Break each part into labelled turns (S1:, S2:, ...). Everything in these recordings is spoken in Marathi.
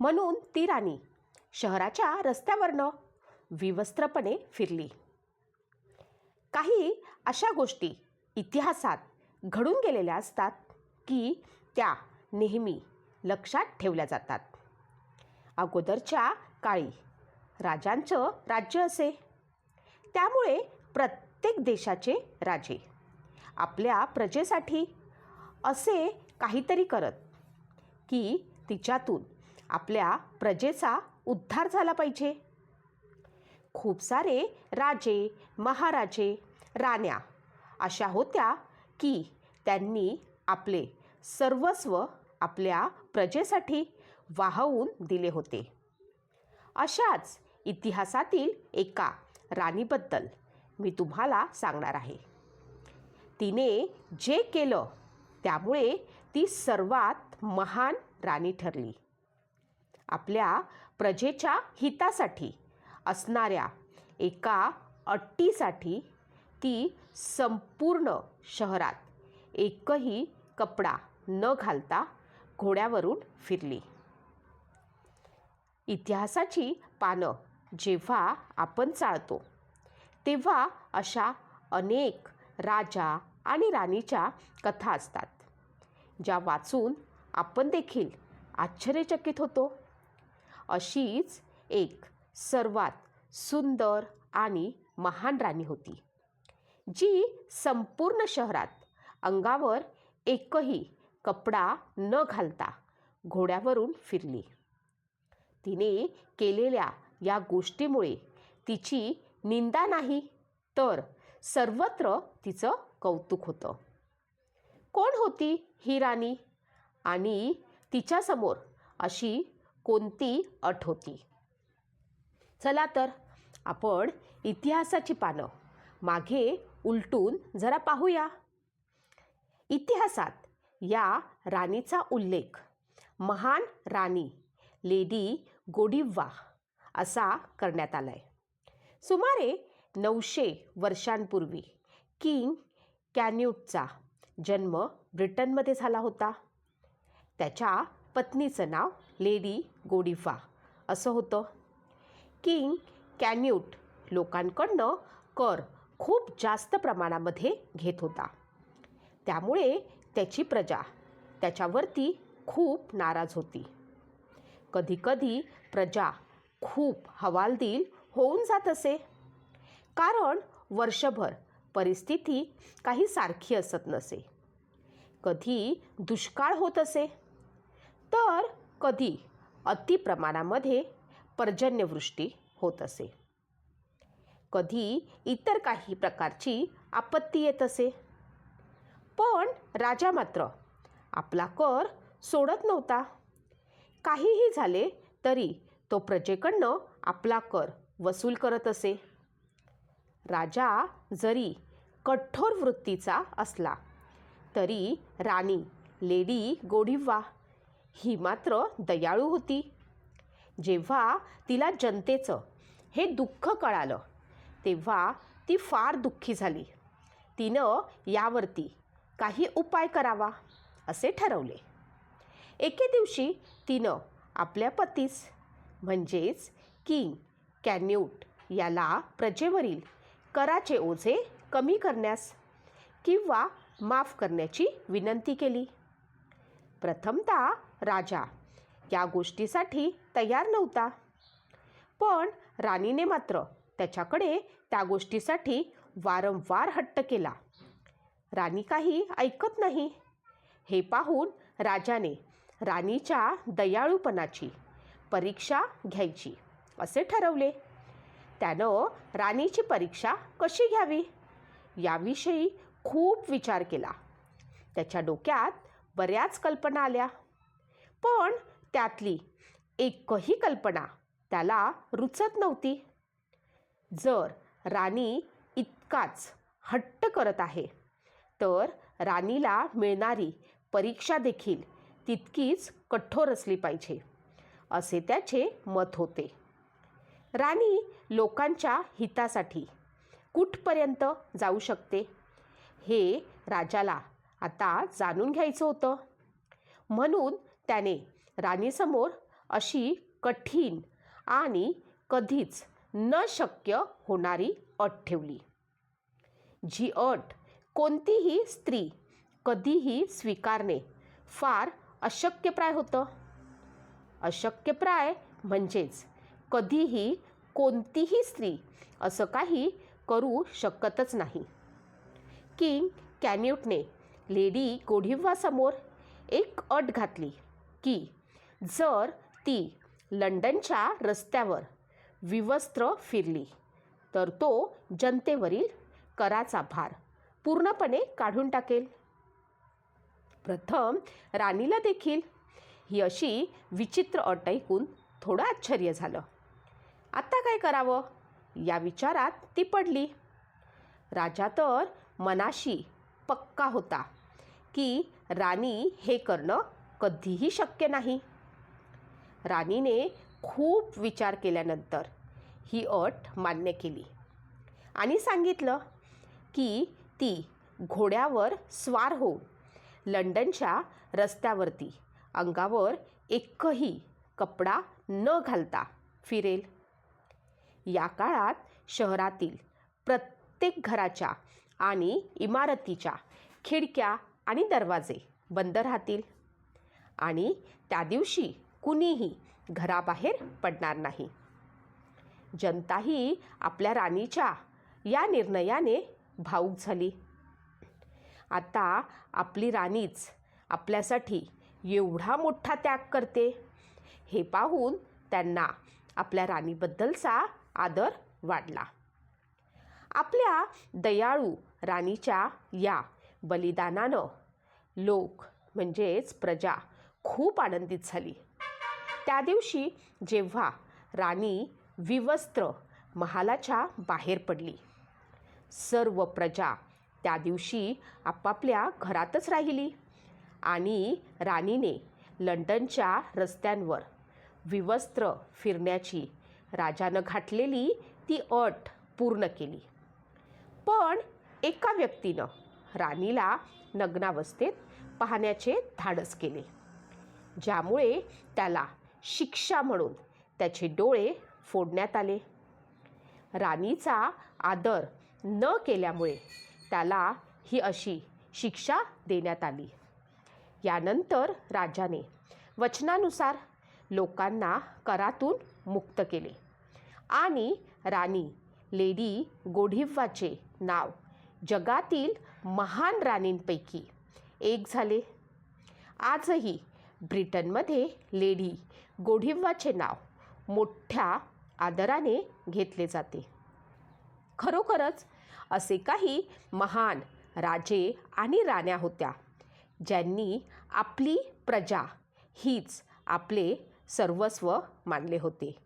S1: म्हणून ती राणी शहराच्या रस्त्यावरनं विवस्त्रपणे फिरली. काही अशा गोष्टी इतिहासात घडून गेलेल्या असतात की त्या नेहमी लक्षात ठेवल्या जातात. अगोदरच्या काळी राजांचं राज्य असे. त्यामुळे प्रत्येक देशाचे राजे आपल्या प्रजेसाठी असे काहीतरी करत की तिच्यातून आपल्या प्रजेचा उद्धार झाला पाहिजे. खूप सारे राजे महाराजे राण्या अशा होत्या की त्यांनी आपले सर्वस्व आपल्या प्रजेसाठी वाहवून दिले होते. अशाच इतिहासातील एका राणीबद्दल मी तुम्हाला सांगणार आहे. तिने जे केलं त्यामुळे ती सर्वात महान राणी ठरली. आपल्या प्रजेच्या हितासाठी असणाऱ्या एका अट्टीसाठी ती संपूर्ण शहरात एकही कपडा न घालता घोड्यावरून फिरली. इतिहासाची पानं जेव्हा आपण चाळतो तेव्हा अशा अनेक राजा आणि राणीच्या कथा असतात ज्या वाचून आपण देखील आश्चर्यचकित होतो. अशीच एक सर्वात सुंदर आणि महान राणी होती जी संपूर्ण शहरात अंगावर एकही कपडा न घालता घोड्यावरून फिरली. तिने केलेल्या या गोष्टीमुळे तिची निंदा नाही तर सर्वत्र तिचं कौतुक होतं. कोण होती ही राणी? आणि तिच्यासमोर अशी कोणती अट होती? चला तर आपण इतिहासाची पानं मागे उलटून जरा पाहूया. इतिहासात या राणीचा उल्लेख महान राणी लेडी गोडिव्वा असा करण्यात आला आहे सुमारे नऊशे वर्षांपूर्वी किंग कॅन्यूटचा जन्म ब्रिटनमध्ये झाला होता. त्याच्या पत्नीचं नाव लेडी गोडिफा. असं होतं. किंग कॅन्यूट लोकांकडनं कर खूप जास्त प्रमाणामध्ये घेत होता. त्यामुळे त्याची प्रजा त्याच्यावरती खूप नाराज होती. कधीकधी प्रजा खूप हवालदिल होऊन जात असे. कारण वर्षभर परिस्थिती काही सारखी असत नसे. कधी दुष्काळ होत असे. तर कधी अतिप्रमाणामध्ये पर्जन्यवृष्टी होत असे. कधी इतर काही प्रकारची आपत्ती येत असे. पण राजा मात्र आपला कर सोडत नव्हता. काहीही झाले तरी तो प्रजेकडनं आपला कर वसूल करत असे. राजा जरी कठोर वृत्तीचा असला तरी राणी लेडी गोडिव्वा ही मात्र दयाळू होती. जेव्हा तिला जनतेचं हे दुःख कळालं तेव्हा ती फार दुःखी झाली. तिनं यावरती काही उपाय करावा असे ठरवले. एके दिवशी तिनं आपल्या पतीस म्हणजेच किंग कॅन्यूट याला प्रजेवरील कराचे ओझे कमी करण्यास किंवा माफ करण्याची विनंती केली. प्रथमतः राजा. या गोष्टीसाठी तयार नव्हता. पण राणीने मात्र त्याच्याकडे त्या गोष्टीसाठी वारंवार हट्ट केला. राणी काही ऐकत नाही. हे पाहून राजाने राणीच्या दयाळूपणाची परीक्षा घ्यायची असे ठरवले. त्यानं राणीची परीक्षा कशी घ्यावी? याविषयी खूप विचार केला. त्याच्या डोक्यात बऱ्याच कल्पना आल्या. पण त्यातली एकही कल्पना त्याला रुचत नव्हती. जर राणी इतकाच हट्ट करत आहे तर राणीला मिळणारी परीक्षा देखील तितकीच कठोर असली पाहिजे असे त्याचे मत होते. राणी लोकांच्या हितासाठी कुठपर्यंत जाऊ शकते हे राजाला आता जाणून घ्यायचं होतं. म्हणून त्याने राणीसमोर अशी कठीण आणि कधीच न शक्य होणारी अट ठेवली. जी अट कोणतीही स्त्री कधीही स्वीकारणे फार अशक्यप्राय होतं. अशक्यप्राय म्हणजेच कधीही कोणतीही स्त्री असं काही करू शकतच नाही. किंग कॅन्युटने लेडी गोढिव्वासमोर एक अट घातली की जर ती लंडनच्या रस्त्यावर विवस्त्र फिरली तर तो जनतेवरील कराचा भार पूर्णपणे काढून टाकेल. प्रथम राणीला देखील ही अशी विचित्र अट ऐकून थोडं आश्चर्य झालं. आता काय करावं? या विचारात ती पडली. राजा तर मनाशी पक्का होता. की राणी हे करणं कधीही शक्य नाही. राणीने खूप विचार केल्यानंतर ही अट मान्य केली आणि सांगितलं की ती घोड्यावर स्वार होऊन लंडनच्या रस्त्यावरती अंगावर एकही कपडा न घालता फिरेल. या काळात शहरातील प्रत्येक घराच्या आणि इमारतीच्या खिडक्या आणि दरवाजे बंद राहतील. आणि त्या दिवशी कुणीही घराबाहेर पडणार नाही. जनताही आपल्या राणीच्या या निर्णयाने भाऊक झाली. आता आपली राणीच आपल्यासाठी एवढा मोठा त्याग करते. हे पाहून त्यांना आपल्या राणीबद्दलचा आदर वाढला आपल्या दयाळू राणीच्या या बलिदानानं लोक म्हणजेच प्रजा खूप आनंदित झाली. त्या दिवशी जेव्हा राणी विवस्त्र महालाच्या बाहेर पडली सर्व प्रजा त्या दिवशी आपापल्या घरातच राहिली आणि राणीने लंडनच्या रस्त्यांवर विवस्त्र फिरण्याची राजानं घातलेली ती अट पूर्ण केली. पण एका व्यक्तीनं राणीला नग्नावस्थेत पाहण्याचे धाडस केले. ज्यामुळे त्याला शिक्षा म्हणून त्याचे डोळे फोडण्यात आले. राणीचा आदर न केल्यामुळे त्याला ही अशी शिक्षा देण्यात आली. यानंतर राजाने वचनानुसार लोकांना करातून मुक्त केले आणि राणी लेडी गोढिव्वाचे नाव जगातील महान राणींपैकी एक झाले. आजही ब्रिटनमध्ये लेडी गोढिंबाचे नाव मोठ्या आदराने घेतले जाते. खरोखरच असे काही महान राजे आणि राण्या होत्या ज्यांनी आपली प्रजा हीच आपले सर्वस्व मानले होते.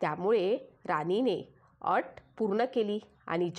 S1: त्यामुळे राणीने अट पूर्ण केली आणि जन